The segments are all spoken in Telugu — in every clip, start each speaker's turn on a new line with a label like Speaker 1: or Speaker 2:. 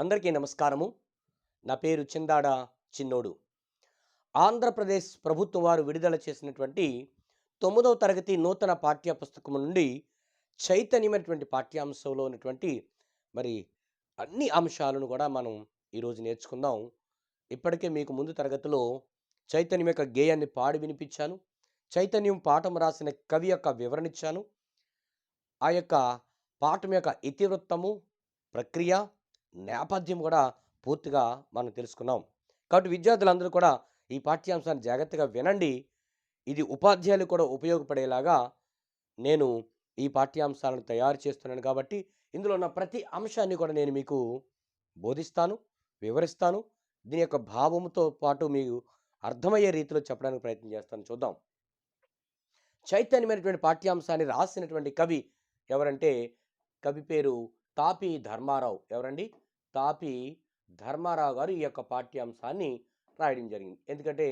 Speaker 1: అందరికీ నమస్కారము. నా పేరు చిందాడ చిన్నోడు. ఆంధ్రప్రదేశ్ ప్రభుత్వం వారు విడుదల చేసినటువంటి తొమ్మిదవ తరగతి నూతన పాఠ్య పుస్తకం నుండి చైతన్యమైనటువంటి పాఠ్యాంశంలో ఉన్నటువంటి మరి అన్ని అంశాలను కూడా మనం ఈరోజు నేర్చుకుందాం. ఇప్పటికే మీకు ముందు తరగతిలో చైతన్యం యొక్క గేయాన్ని పాడి వినిపించాను. చైతన్యం పాఠం రాసిన కవి యొక్క వివరణ ఇచ్చాను. ఆ యొక్క పాఠం యొక్క ఇతివృత్తము ప్రక్రియ నేపథ్యం కూడా పూర్తిగా మనం తెలుసుకున్నాం. కాబట్టి విద్యార్థులందరూ కూడా ఈ పాఠ్యాంశాన్ని జాగ్రత్తగా వినండి. ఇది ఉపాధ్యాయులు కూడా ఉపయోగపడేలాగా నేను ఈ పాఠ్యాంశాలను తయారు చేస్తున్నాను కాబట్టి ఇందులో ఉన్న ప్రతి అంశాన్ని కూడా నేను మీకు బోధిస్తాను వివరిస్తాను. దీని యొక్క భావంతో పాటు మీకు అర్థమయ్యే రీతిలో చెప్పడానికి ప్రయత్నం చేస్తాను. చూద్దాం. చైతన్యమైనటువంటి పాఠ్యాంశాన్ని రాసినటువంటి కవి ఎవరంటే కవి పేరు తాపి ధర్మారావు. ఎవరండి? తాపి ధర్మారావు గారు ఈ యొక్క పాఠ్యాంశాన్ని రాయడం జరిగింది. ఎందుకంటే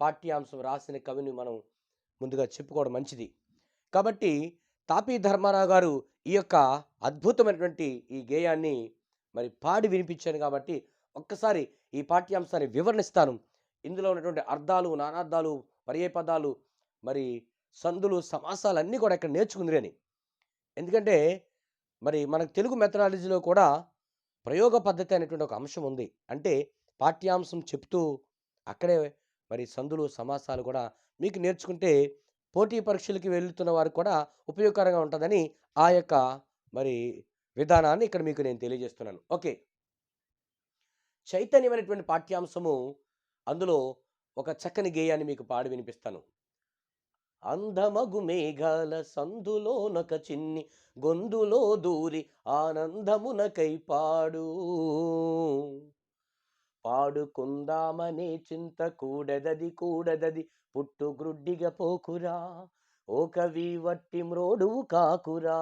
Speaker 1: పాఠ్యాంశం రాసిన కవిని మనం ముందుగా చెప్పుకోవడం మంచిది. కాబట్టి తాపి ధర్మారావు గారు ఈ యొక్క అద్భుతమైనటువంటి ఈ గేయాన్ని మరి పాడి వినిపించాను కాబట్టి ఒక్కసారి ఈ పాఠ్యాంశాన్ని వివరణిస్తాను. ఇందులో ఉన్నటువంటి అర్థాలు నానార్థాలు పర్యాయపదాలు మరి సందులు సమాసాలు అన్నీ కూడా ఇక్కడ నేర్చుకుంది అని. ఎందుకంటే మరి మనకు తెలుగు మెథడాలజీలో కూడా ప్రయోగ పద్ధతి అనేటువంటి ఒక అంశం ఉంది. అంటే పాఠ్యాంశం చెప్తూ అక్కడే మరి సందులు సమాసాలు కూడా మీకు నేర్చుకుంటే పోటీ పరీక్షలకి వెళ్తున్న వారు కూడా ఉపయోగకరంగా ఉంటుందని ఆ యొక్క మరి విధానాన్ని ఇక్కడ మీకు నేను తెలియజేస్తున్నాను. ఓకే. చైతన్యమైనటువంటి పాఠ్యాంశము అందులో ఒక చక్కని గేయాన్ని మీకు పాడి వినిపిస్తాను. అందమగు మేఘాల సందులోనొక చిన్ని గొందులో దూరి ఆనందమునకై పాడు. పాడుకుందామనే చింత కూడదది కూడదది పుట్టు గ్రుడ్డిగా పోకురా. ఓ కవి వట్టి మ్రోడువు కాకురా.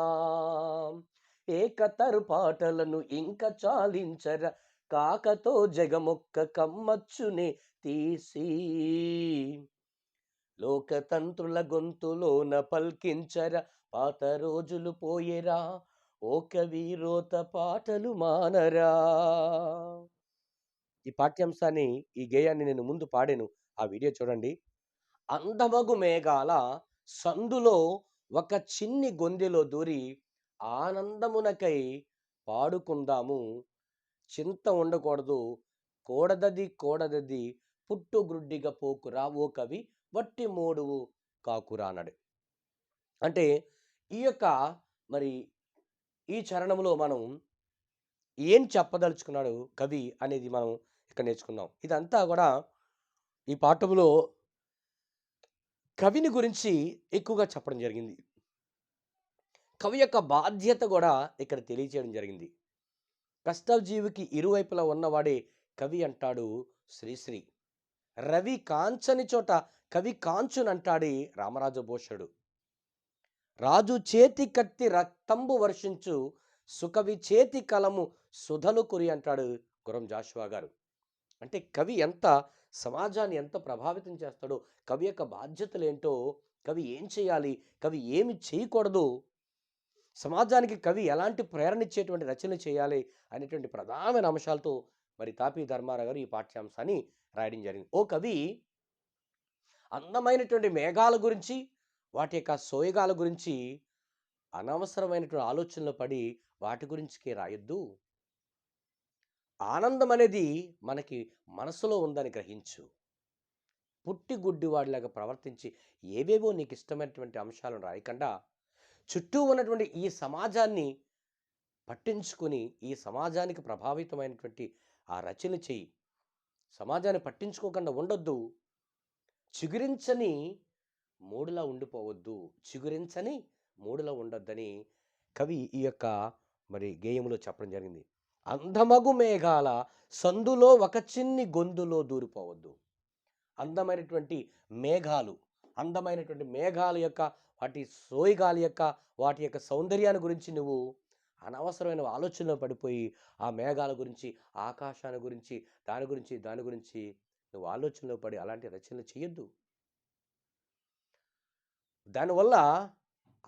Speaker 1: ఏకతరు పాటలను ఇంక చాలించర. కాకతో జగమొక్క కమ్మచ్చునే తీసి లోకతంత్రుల గొంతులోన పల్కించర పాత రోజులు పోయేరా? ఓ కవి రోత పాటలు మానరా? ఈ పాఠ్యాంశాన్ని ఈ గేయాన్ని నేను ముందు పాడాను. ఆ వీడియో చూడండి. అందమగు మేఘాల సందులో ఒక చిన్ని గొందెలో దూరి ఆనందమునకై పాడుకుందాము. చింత ఉండకూడదు. కూడదది కూడదది పుట్టు గ్రుడ్డిగా పోకురా ఓ కవి. వట్టి మూడువు కాకురా అన్నాడు. అంటే ఈ యొక్క మరి ఈ చరణంలో మనం ఏం చెప్పదలుచుకున్నాడు కవి అనేది మనం ఇక్కడ నేర్చుకుందాం. ఇదంతా కూడా ఈ పాఠంలో కవిని గురించి ఎక్కువగా చెప్పడం జరిగింది. కవి యొక్క బాధ్యత కూడా ఇక్కడ తెలియచేయడం జరిగింది. కష్టజీవికి ఇరువైపులా ఉన్నవాడే కవి అంటాడు శ్రీశ్రీ. రవి కాంచని చోట కవి కాంచునంటాడి రామరాజు భూషుడు రాజు చేతి కత్తి రక్తంబు వర్షించు సుకవి చేతి కలము సుధలు కురి అంటాడు గురం జాషువా గారు. అంటే కవి ఎంత సమాజాన్ని ఎంత ప్రభావితం చేస్తాడో కవి యొక్క బాధ్యతలు ఏంటో కవి ఏం చేయాలి కవి ఏమి చేయకూడదు సమాజానికి కవి ఎలాంటి ప్రేరణ ఇచ్చేటువంటి రచనలు చేయాలి అనేటువంటి ప్రధానమైన అంశాలతో మరి తాపీ ధర్మారావు గారు ఈ పాఠ్యాంశాన్ని రాయడం జరిగింది. ఓ కవి అందమైనటువంటి మేఘాల గురించి వాటి యొక్క సోయగాల గురించి అనవసరమైనటువంటి ఆలోచనలు పడి వాటి గురించికే రాయొద్దు. ఆనందం అనేది మనకి మనసులో ఉందని గ్రహించు. పుట్టి గుడ్డివాడిలాగా ప్రవర్తించి ఏవేవో నీకు ఇష్టమైనటువంటి అంశాలను రాయకుండా చుట్టూ ఉన్నటువంటి ఈ సమాజాన్ని పట్టించుకుని ఈ సమాజానికి ప్రభావితమైనటువంటి ఆ రచన చెయ్యి. సమాజాన్ని పట్టించుకోకుండా ఉండొద్దు. చిగురించని మూడులా ఉండిపోవద్దు. చిగురించని మూడులా ఉండొద్దని కవి ఈ యొక్క మరి గేయంలో చెప్పడం జరిగింది. అందమగు మేఘాల సందులో ఒక చిన్ని గొంతులో దూరిపోవద్దు. అందమైనటువంటి మేఘాలు అందమైనటువంటి మేఘాల యొక్క వాటి సోయగాలి యొక్క వాటి యొక్క సౌందర్యాన్ని గురించి నువ్వు అనవసరమైన ఆలోచనలో పడిపోయి ఆ మేఘాల గురించి ఆకాశాన్ని గురించి దాని గురించి దాని గురించి నువ్వు ఆలోచనలో పడి అలాంటి రచనలు చేయొద్దు దానివల్ల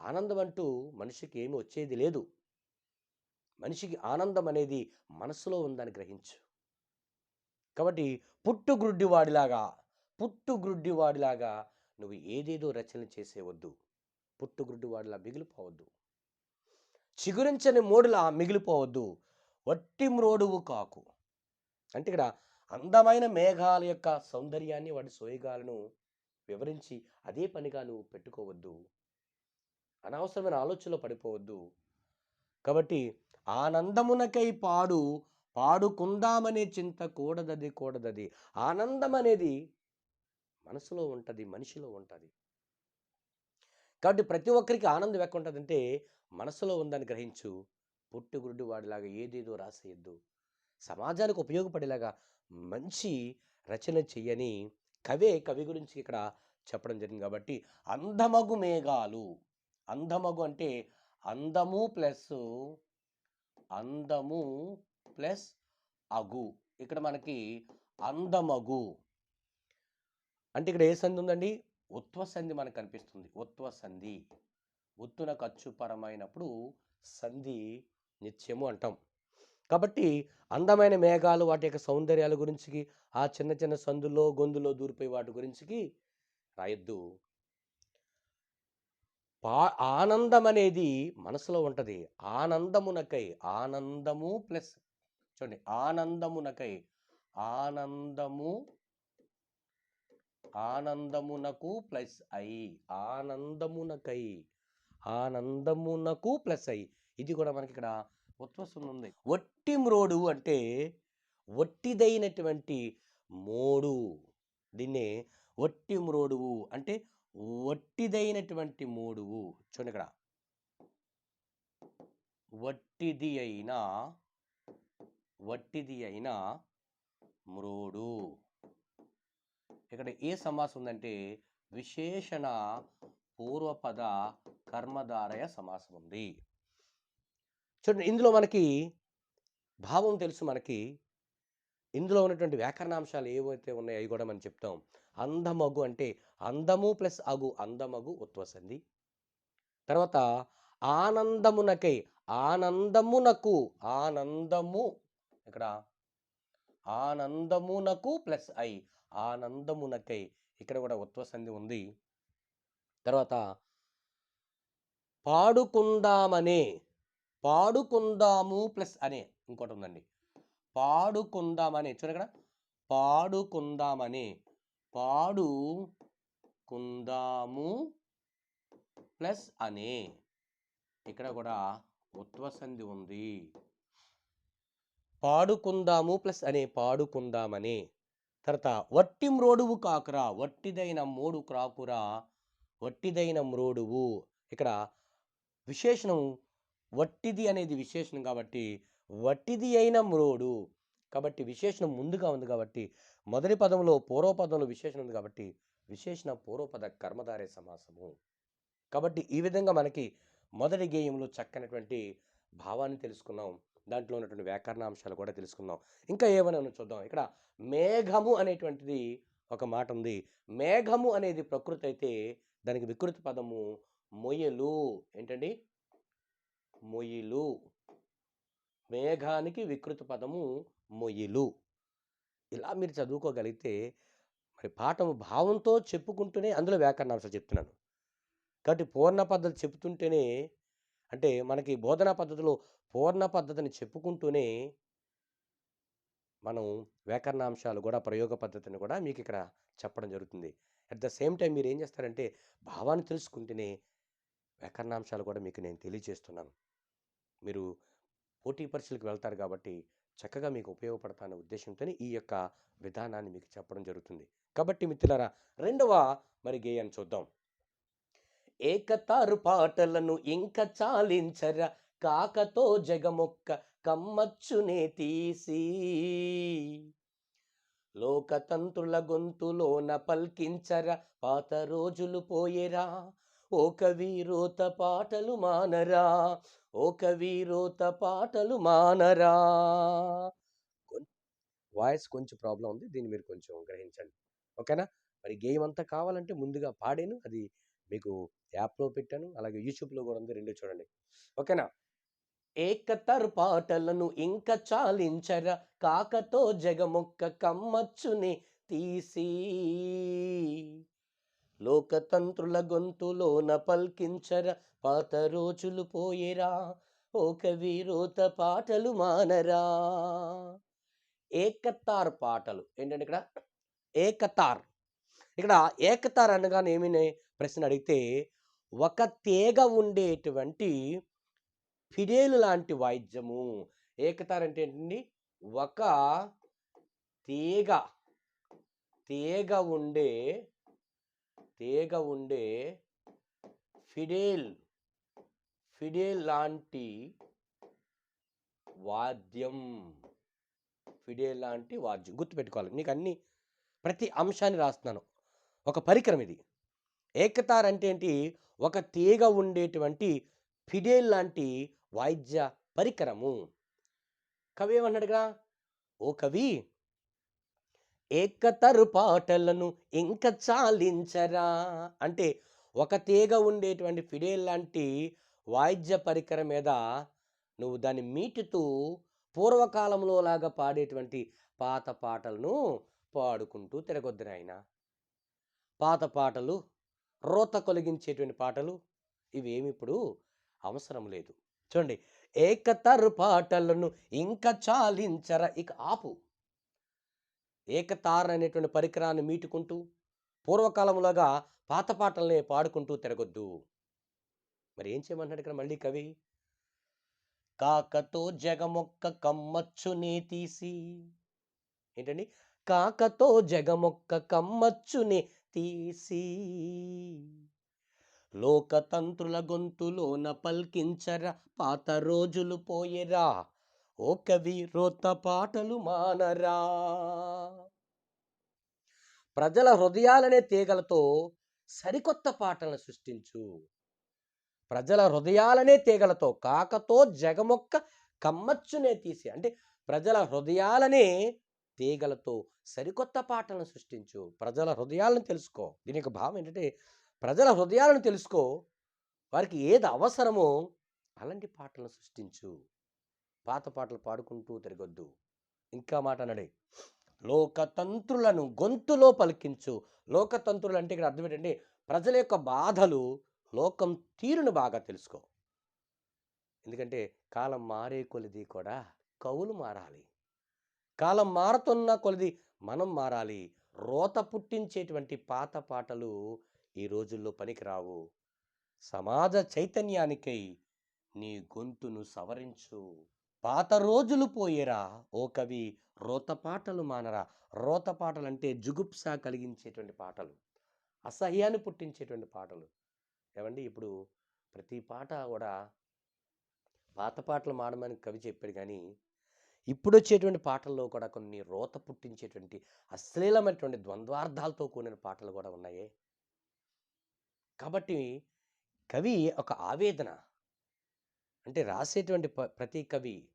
Speaker 1: ఆనందం అంటూ మనిషికి ఏమి వచ్చేది లేదు. మనిషికి ఆనందం అనేది మనసులో ఉందని గ్రహించు. కాబట్టి పుట్టుగ్రుడ్డివాడిలాగా పుట్టుగ్రుడ్డివాడిలాగా నువ్వు ఏదేదో రచనలు చేసేవద్దు. పుట్టుగ్రుడ్డివాడిలా మిగిలిపోవద్దు. చిగురించని మోడులా మిగిలిపోవద్దు. వట్టి మ్రోడువు కాకు. అంటే ఇక్కడ అందమైన మేఘాల యొక్క సౌందర్యాన్ని వాటి సోయగాలను వివరించి అదే పనిగా నువ్వు పెట్టుకోవద్దు. అనవసరమైన ఆలోచనలో పడిపోవద్దు. కాబట్టి ఆనందమునకై పాడు పాడుకుందామనే చింత కూడదది కూడదది. ఆనందం అనేది మనసులో ఉంటుంది మనిషిలో ఉంటుంది. కాబట్టి ప్రతి ఒక్కరికి ఆనందం ఎక్కడ ఉంటుందంటే మనసులో ఉందని గ్రహించు పుట్టుగుడ్డు వాడిలాగా ఏదేదో రాసేయద్దు. సమాజానికి ఉపయోగపడేలాగా మంచి రచన చెయ్యని కవే కవి గురించి ఇక్కడ చెప్పడం జరిగింది కాబట్టి అందమగు మేఘాలు. అందమగు అంటే అందము ప్లస్ అందము ప్లస్ అగు. ఇక్కడ మనకి అందమగు. అంటే ఇక్కడ ఏ సంధి ఉందండి? ఉత్వ సంధి మనకు కనిపిస్తుంది. ఉత్వ సంధి ఒత్తున ఖర్చుపరమైనప్పుడు సంధి నిత్యము అంటాం. కాబట్టి అందమైన మేఘాలు వాటి యొక్క సౌందర్యాల గురించి ఆ చిన్న చిన్న సందులో గొంతులో దూరిపోయి వాటి గురించి రాయొద్దు. పా ఆనందం అనేది మనసులో ఉంటుంది. ఆనందమునకై ఆనందము ప్లస్ చూడండి ఆనందమునకై ఆనందము ఆనందమునకు ప్లస్ ఐ ఆనందమునకై ఆనందమునకు ప్లస్ అయ్యి. ఇది కూడా మనకి ఇక్కడ ఉత్వస్తుంది ఉంది ఒట్టి మ్రోడు అంటే ఒట్టిదైనటువంటి మోడు. దీన్నే ఒట్టి మ్రోడువు అంటే వట్టిదైనటువంటి మోడువు. చూడండి ఇక్కడ. వట్టిది అయిన వట్టిది అయిన మ్రోడు. ఇక్కడ ఏ సమాసం ఉందంటే విశేషణ పూర్వపద కర్మధారయ సమాసం ఉంది చూడండి ఇందులో మనకి భావం తెలుసు మనకి. ఇందులో ఉన్నటువంటి వ్యాకరణాంశాలు ఏవైతే ఉన్నాయో అవి కూడా మనం చెప్తాం. అందమగు అంటే అందము ప్లస్ అగు అందమగు ఉత్వసంది తర్వాత ఆనందమునకై ఆనందమునకు ఆనందము ఇక్కడ ఆనందమునకు ప్లస్ ఐ ఆనందమునకై. ఇక్కడ కూడా ఉత్వసంధి ఉంది. తర్వాత పాడుకుందామనే పాడుకుందాము ప్లస్ అనే ఇంకోటి ఉందండి పాడుకుందామనే చూడండి ఇక్కడ. పాడుకుందామనే పాడు కుందాము ప్లస్ అనే. ఇక్కడ కూడా ఉత్వసంధి ఉంది. పాడుకుందాము ప్లస్ అనే పాడుకుందామనే. తర్వాత వట్టి మ్రోడువు కాకురా వట్టిదైన మూడు క్రాకురా వట్టిదైన మ్రోడువు. ఇక్కడ విశేషణం వట్టిది అనేది విశేషణం కాబట్టి వట్టిది అయిన మ్రోడు. కాబట్టి విశేషణం ముందుగా ఉంది కాబట్టి మొదటి పదంలో పూర్వపదంలో విశేషణం ఉంది కాబట్టి విశేషణ పూర్వపద కర్మధారే సమాసము. కాబట్టి ఈ విధంగా మనకి మొదటి గేయంలో చక్కనటువంటి భావాన్ని తెలుసుకున్నాం. దాంట్లో ఉన్నటువంటి వ్యాకరణాంశాలు కూడా తెలుసుకున్నాం. ఇంకా ఏమైనా చూద్దాం. ఇక్కడ మేఘము అనేటువంటిది ఒక మాట ఉంది. మేఘము అనేది ప్రకృతి అయితే దానికి వికృతి పదము మొయ్యలు. ఏంటండి? మొయ్యిలు. మేఘానికి వికృతి పదము మొయ్యిలు. ఇలా మీరు చదువుకోగలిగితే మరి పాఠము భావంతో చెప్పుకుంటూనే అందులో వ్యాకరణాంశాలు చెప్తున్నాను. కాబట్టి పూర్ణ పద్ధతి చెప్తుంటేనే అంటే మనకి బోధనా పద్ధతిలో పూర్ణ పద్ధతిని చెప్పుకుంటూనే మనం వ్యాకరణాంశాలు కూడా ప్రయోగ పద్ధతిని కూడా మీకు ఇక్కడ చెప్పడం జరుగుతుంది. అట్ ద సేమ్ టైం మీరు ఏం చేస్తారంటే భావాన్ని తెలుసుకుంటేనే వ్యాకరణాంశాలు కూడా మీకు నేను తెలియజేస్తున్నాను. మీరు పోటీ పరీక్షలకు వెళ్తారు కాబట్టి చక్కగా మీకు ఉపయోగపడతానే ఉద్దేశంతోనే ఈ యొక్క విధానాన్ని మీకు చెప్పడం జరుగుతుంది. కాబట్టి మిత్రులారా రెండవ మరి గేయాన్ని చూద్దాం. ఏకతారు పాటలను ఇంక చాలించర కాకతో జగమొక్క కమ్మచ్చునే తీసి లోకతంత్రుల గొంతులోన పల్కించర పాత రోజులు పోయేరా? ఓ కవీరోత పాటలు మానరా? ఓ కవీరోత పాటలు మానరా? వాయిస్ కొంచెం ప్రాబ్లం ఉంది దీన్ని మీరు కొంచెం గ్రహించండి. ఓకేనా? మరి గేమ్ అంతా కావాలంటే ముందుగా పాడాను అది మీకు యాప్లో పెట్టాను అలాగే యూట్యూబ్లో కూడా ఉంది రెండు చూడండి. ఓకేనా? ఏకతర్ పాటలను ఇంక చాలించర కాకతో జగమొక్క కమ్మచ్చుని తీసి. లోకతంత్రుల గొంతులోన పల్కించర పాత రోజులు పోయేరా ఓ వీరోత పాటలు మానరా. ఏకతార్ పాటలు ఏంటంటే ఇక్కడ? ఏకతార్. ఇక్కడ ఏకతార్ అనగానే ఏమి ప్రశ్న అడిగితే ఒక తీగ ఉండేటువంటి ఫిడేలు లాంటి వాయిద్యము. ఏకతార అంటే ఏంటండి? ఒక తీగ తీగ ఉండే తీగ ఉండే ఫిడేల్ ఫిడేల్ లాంటి వాద్యం. ఫిడేల్ లాంటి వాద్యం. గుర్తుపెట్టుకోవాలి. నీకు అన్ని ప్రతి అంశాన్ని రాస్తున్నాను. ఒక పరికరం ఇది. ఏకతార్ అంటే ఏంటి? ఒక తీగ ఉండేటువంటి ఫిడేల్ లాంటి వాయిద్య పరికరము. కవి ఏమన్నాడుగా ఓ కవి ఏకతరు పాటలను ఇంక చాలించరా? అంటే ఒక తీగ ఉండేటువంటి ఫిడేల్ లాంటి వాయిద్య పరికరం మీద నువ్వు దాన్ని మీటుతూ పూర్వకాలంలో లాగా పాడేటువంటి పాత పాటలను పాడుకుంటూ తిరగొద్దు నాయన. పాత పాటలు రోత కొలిగించేటువంటి పాటలు ఇవేమి ఇప్పుడు అవసరం లేదు. చూడండి. ఏకతరు పాటలను ఇంకా చాలించర ఇక ఆపు. ఏకతార్ అనేటువంటి పరికరాన్ని మీటుకుంటూ పూర్వకాలంలోగా పాత పాటలనే పాడుకుంటూ తిరగొద్దు. మరి ఏం చేయమన్నాడు ఇక్కడ మళ్ళీ కవి? కాకతో జగమొక్క కమ్మచ్చునే తీసి ఏంటండి? కాకతో జగమొక్క కమ్మచ్చునే తీసి లోకతంత్రుల గొంతులోన పల్కించర పాత రోజులు పోయేరా ఓ కవి రోత పాటలు మానరా. ప్రజల హృదయాలనే తీగలతో సరికొత్త పాటలను సృష్టించు. ప్రజల హృదయాలనే తీగలతో కాకతో జగమొక్క కమ్మచ్చునే తీసి అంటే ప్రజల హృదయాలనే తీగలతో సరికొత్త పాటలను సృష్టించు. ప్రజల హృదయాలను తెలుసుకో. దీని యొక్క భావం ఏంటంటే ప్రజల హృదయాలను తెలుసుకో. వారికి ఏది అవసరమో అలాంటి పాటలను సృష్టించు. పాత పాటలు పాడుకుంటూ తిరగొద్దు. ఇంకా మాట అన్నాడే లోకతంత్రులను గొంతులో పలికించు. లోకతంత్రులు అంటే ఇక్కడ అర్థం ఏంటంటే ప్రజల యొక్క బాధలు లోకం తీరును బాగా తెలుసుకో. ఎందుకంటే కాలం మారే కొలిది కూడా కవులు మారాలి. కాలం మారుతున్న కొలిది మనం మారాలి. రోత పుట్టించేటువంటి పాత పాటలు ఈ రోజుల్లో పనికిరావు. సమాజ చైతన్యానికై నీ గొంతును సవరించు. పాత రోజులు పోయేరా? ఓ కవి రోత పాటలు మానరా? రోతపాటలు అంటే జుగుప్స కలిగించేటువంటి పాటలు. అసహ్యాన్ని పుట్టించేటువంటి పాటలు. ఏమండి ఇప్పుడు ప్రతి పాట కూడా పాత పాటలు మాడమని కవి చెప్పాడు కానీ ఇప్పుడు వచ్చేటువంటి పాటల్లో కూడా కొన్ని రోత పుట్టించేటువంటి అశ్లీలమైనటువంటి ద్వంద్వార్థాలతో కూడిన పాటలు కూడా ఉన్నాయే. కాబట్టి కవి ఒక ఆవేదన. అంటే రాసేటువంటి ప్రతి కవి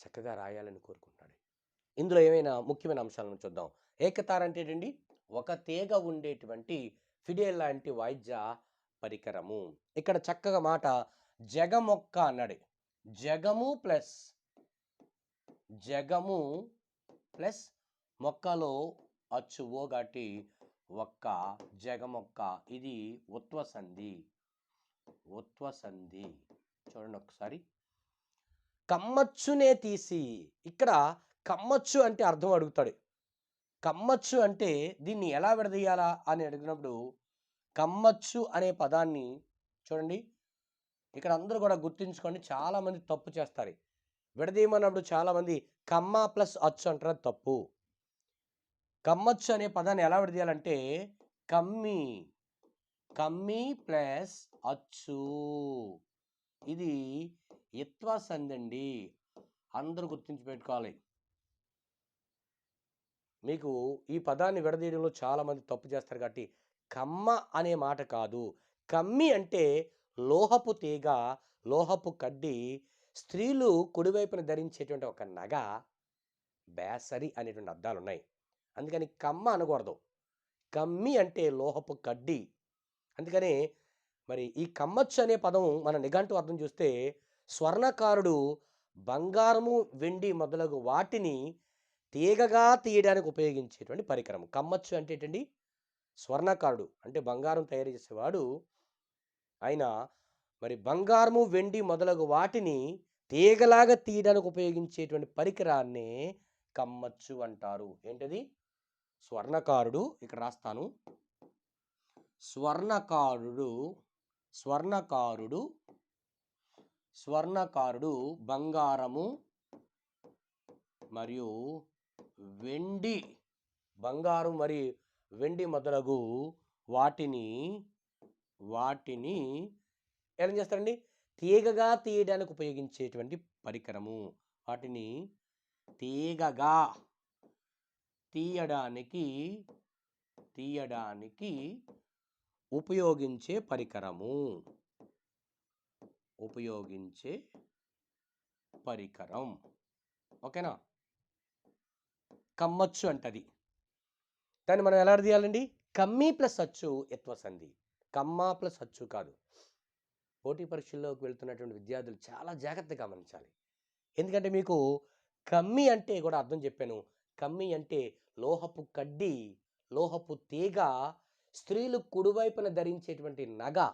Speaker 1: చక్కగా రాయాలని కోరుకుంటున్నాడు. ఇందులో ఏమైనా ముఖ్యమైన అంశాలను చూద్దాం. ఏకతార అంటే ఏంటండి? ఒక తీగ ఉండేటువంటి ఫిడేల్ లాంటి వాయిద్య పరికరము. ఇక్కడ చక్కగా మాట జగమొక్క అన్నాడు. జగము ప్లస్ జగము ప్లస్ మొక్కలో అచ్చు ఓ కాబట్టి ఒక్క జగమొక్క ఇది ఉత్వ సంధి ఉత్వ సంధి చూడండి ఒకసారి. కమ్మచ్చునే తీసి ఇక్కడ కమ్మచ్చు అంటే అర్థం అడుగుతాడు. కమ్మచ్చు అంటే దీన్ని ఎలా విడదీయాలా అని అడిగినప్పుడు కమ్మచ్చు అనే పదాన్ని చూడండి. ఇక్కడ అందరూ కూడా గుర్తుంచుకోండి చాలామంది తప్పు చేస్తారు. విడదీయమన్నప్పుడు చాలామంది కమ్మ ప్లస్ అచ్చు అంటారు తప్పు. కమ్మచ్చు అనే పదాన్ని ఎలా విడదీయాలంటే కమ్మి. కమ్మి ప్లస్ అచ్చు. ఇది ఇత్వ సంధి అండి అందరూ గుర్తించి పెట్టుకోవాలి. మీకు ఈ పదాన్ని విడదీయడంలో చాలామంది తప్పు చేస్తారు కాబట్టి కమ్మ అనే మాట కాదు. కమ్మి అంటే లోహపు తీగ లోహపు కడ్డి స్త్రీలు కుడివైపున ధరించేటువంటి ఒక నగ బేసరి అనేటువంటి అర్థాలు ఉన్నాయి అందుకని కమ్మ అనకూడదు. కమ్మి అంటే లోహపు కడ్డి. అందుకని మరి ఈ కమ్మచ్చు అనే పదం మన నిఘంటు అర్థం చూస్తే స్వర్ణకారుడు బంగారము వెండి మొదలగు వాటిని తీగగా తీయడానికి ఉపయోగించేటువంటి పరికరం. కమ్మచ్చు అంటే ఏంటండి? స్వర్ణకారుడు అంటే బంగారం తయారు చేసేవాడు. ఆయన మరి బంగారము వెండి మొదలగు వాటిని తీగలాగా తీయడానికి ఉపయోగించేటువంటి పరికరాన్నే కమ్మచ్చు అంటారు. ఏంటది? స్వర్ణకారుడు ఇక్కడ రాస్తాను. స్వర్ణకారుడు స్వర్ణకారుడు స్వర్ణకారుడు బంగారము మరియు వెండి బంగారం మరియు వెండి మొదలగు వాటిని వాటిని ఎలా చేస్తారండి? తీగగా తీయడానికి ఉపయోగించేటువంటి పరికరము. వాటిని తీగగా తీయడానికి తీయడానికి ఉపయోగించే పరికరము. ఉపయోగించే పరికరం. ఓకేనా? కమ్మచ్చు అంటది. దాన్ని మనం ఎలా తీయాలండి? కమ్మి ప్లస్ అచ్చు ఎత్వ సంధి. కమ్మ ప్లస్ అచ్చు కాదు. పోటీ పరీక్షల్లోకి వెళ్తున్నటువంటి విద్యార్థులు చాలా జాగ్రత్తగా గమనించాలి. ఎందుకంటే మీకు కమ్మి అంటే కూడా అర్థం చెప్పాను. కమ్మి అంటే లోహపు కడ్డి లోహపు తీగ స్త్రీలు కుడివైపున ధరించేటువంటి నగ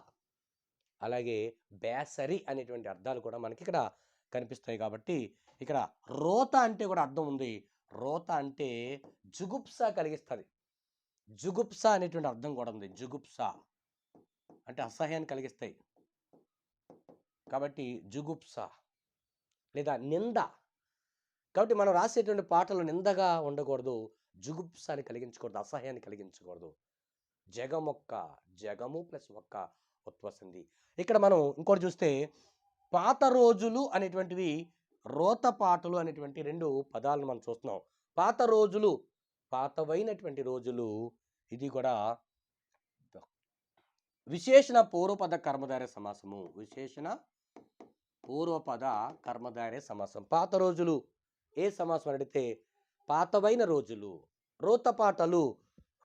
Speaker 1: అలాగే బేసరి అనేటువంటి అర్థాలు కూడా మనకి ఇక్కడ కనిపిస్తాయి కాబట్టి ఇక్కడ రోత అంటే కూడా అర్థం ఉంది. రోత అంటే జుగుప్స కలిగిస్తుంది. జుగుప్స అనేటువంటి అర్థం కూడా ఉంది. జుగుప్స అంటే అసహ్యాన్ని కలిగిస్తాయి. కాబట్టి జుగుప్స లేదా నింద. కాబట్టి మనం రాసేటువంటి పాటలు నిందగా ఉండకూడదు. జుగుప్సాన్ని కలిగించకూడదు అసహ్యాన్ని కలిగించకూడదు. జగమొక్క జగము ప్లస్ ఒక్క ఉత్వసింది ఇక్కడ మనం ఇంకోటి చూస్తే పాత రోజులు అనేటువంటివి రోత పాటలు అనేటువంటి రెండు పదాలను మనం చూస్తున్నాం. పాత రోజులు పాతవైనటువంటి రోజులు ఇది కూడా విశేషణ పూర్వపద కర్మధారే సమాసము. విశేషణ పూర్వపద కర్మధారే సమాసం. పాత రోజులు ఏ సమాసం అడిగితే పాతవైన రోజులు రోత పాటలు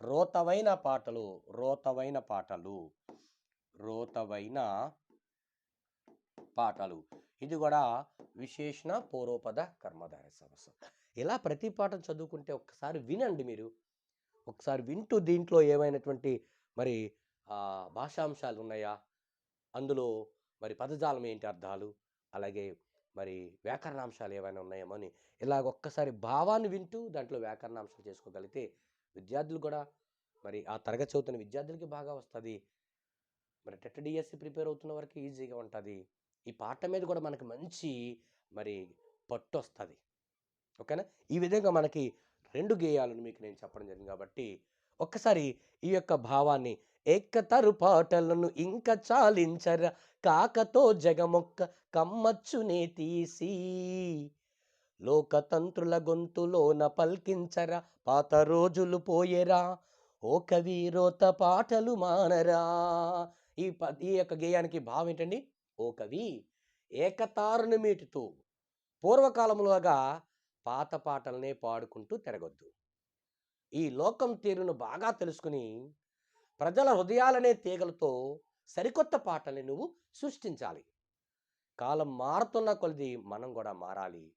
Speaker 1: రోతవైన పాటలు రోతవైన పాటలు రోతవైన పాటలు. ఇది కూడా విశేషణ పూర్వపద కర్మధార సమస్య ఇలా ప్రతి పాఠం చదువుకుంటే ఒక్కసారి వినండి మీరు. ఒకసారి వింటూ దీంట్లో ఏమైనటువంటి మరి భాషాంశాలు ఉన్నాయా అందులో మరి పదజాలం ఏంటి అర్థాలు? అలాగే మరి వ్యాకరణాంశాలు ఏమైనా ఉన్నాయేమో అని ఇలాగ ఒక్కసారి భావాన్ని వింటూ దాంట్లో వ్యాకరణాంశాలు చేసుకోగలిగితే విద్యార్థులు కూడా మరి ఆ తరగతి చదువుతున్న విద్యార్థులకి బాగా వస్తుంది. మరి టెట్ డిఎస్సి ప్రిపేర్ అవుతున్న వరకు ఈజీగా ఉంటుంది. ఈ పాట మీద కూడా మనకి మంచి మరి పట్టు వస్తుంది. ఓకేనా? ఈ విధంగా మనకి రెండు గేయాలను మీకు నేను చెప్పడం జరిగింది కాబట్టి ఒక్కసారి ఈ యొక్క భావాన్ని ఏకతరు పాటలను ఇంకా చాలించర కాకతో జగమొక్క కమ్మచ్చునే తీసి. లోకతంత్రుల గొంతులోన పల్కించరా పాత రోజులు పోయేరా ఓ కవి రోత పాటలు మానరా. ఈ ఈ యొక్క గేయానికి భావం ఏంటండి? ఓ కవి ఏకతారుని మీటుతూ పూర్వకాలంలోగా పాత పాటలనే పాడుకుంటూ తిరగొద్దు. ఈ లోకం తీరును బాగా తెలుసుకుని ప్రజల హృదయాలనే తీగలతో సరికొత్త పాటల్ని నువ్వు సృష్టించాలి. కాలం మారుతున్న కొలది మనం కూడా మారాలి.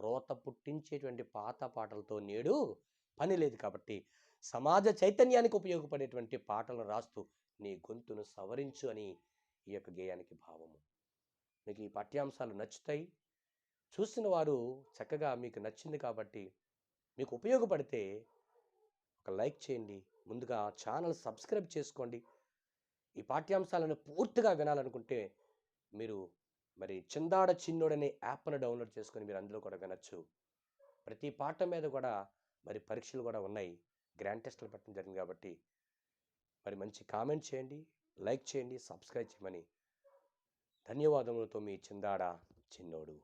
Speaker 1: రోత పుట్టించేటువంటి పాత పాటలతో నేడు పని లేదు కాబట్టి సమాజ చైతన్యానికి ఉపయోగపడేటువంటి పాటలు రాస్తూ నీ గొంతును సవరించు అని ఈ యొక్క గేయానికి భావము. మీకు ఈ పాఠ్యాంశాలు నచ్చుతాయి. చూసిన వారు చక్కగా మీకు నచ్చింది కాబట్టి మీకు ఉపయోగపడితే ఒక లైక్ చేయండి. ముందుగా ఛానల్ సబ్స్క్రైబ్ చేసుకోండి. ఈ పాఠ్యాంశాలను పూర్తిగా వినాలనుకుంటే మీరు మరి చిందాడ చిన్నోడు అనే యాప్ను డౌన్లోడ్ చేసుకొని మీరు అందులో కూడా వినొచ్చు. ప్రతి పాఠం మీద కూడా మరి పరీక్షలు కూడా ఉన్నాయి. గ్రాండ్ టెస్ట్లు పెట్టడం జరిగింది కాబట్టి మరి మంచి కామెంట్ చేయండి లైక్ చేయండి సబ్స్క్రైబ్ చేయమని ధన్యవాదములతో మీ చిందాడ చిన్నోడు.